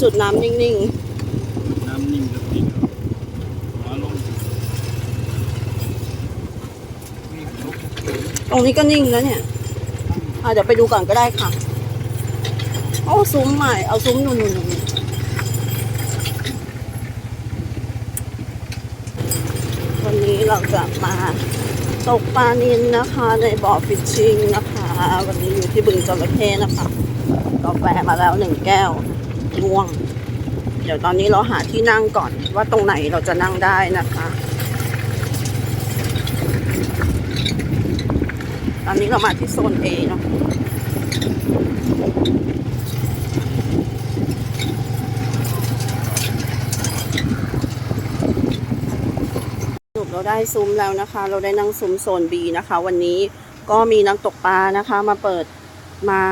จุดน้ำนิ่งน้ำนิ่งกับนิ่งหัวลงๆตรงนี้ก็นิ่งแล้วเนี่ยอะเดี๋ยวไปดูก่อนก็ได้ค่ะ โอ้ซุ้มใหม่ เอาซุ้มนุ่นๆวันนี้เราจะมาตกปลานินนะคะ ในบ่อฟิชชิงนะคะ วันนี้อยู่ที่บึงจระเข้นะคะกาแฟมาแล้วหนึ่งแก้ว ง่วง เดี๋ยวตอนนี้เราหาที่นั่งก่อนว่าตรงไหนเราจะนั่งได้นะคะ ตอนนี้เรามาที่โซน A เนาะเราได้ซุ้มแล้วนะคะ เราได้นั่งซุ้มโซน B นะคะ วันนี้ก็มีนักตกปลานะคะ มาเปิดมา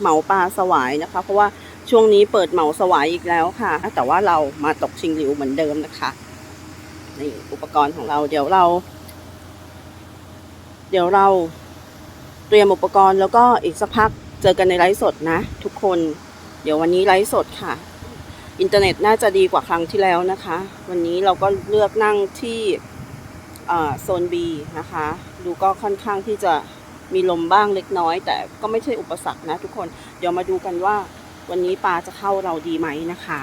เหมาปลาสวายนะคะ เพราะว่า ช่วงนี้เปิดเหมาสวายอีกแล้วค่ะ แต่ว่าเรามาตกชิงหลิวเหมือนเดิมนะคะนี่อุปกรณ์ของเราเดี๋ยวเรา เดี๋ยวเราเตรียมอุปกรณ์แล้วก็อีกสักพักเจอกันในไลฟ์สดนะ ทุกคน เดี๋ยววันนี้ไลฟ์สดค่ะ อินเทอร์เน็ตน่าจะดีกว่าครั้งที่แล้วนะคะ วันนี้เราก็เลือกนั่งที่โซน B นะคะ ดูก็ค่อนข้างที่จะมีลมบ้างเล็กน้อย แต่ก็ไม่ใช่อุปสรรคนะทุกคน เดี๋ยวมาดูกันว่า วันนี้ปลาจะเข้าเราดีไหมนะคะ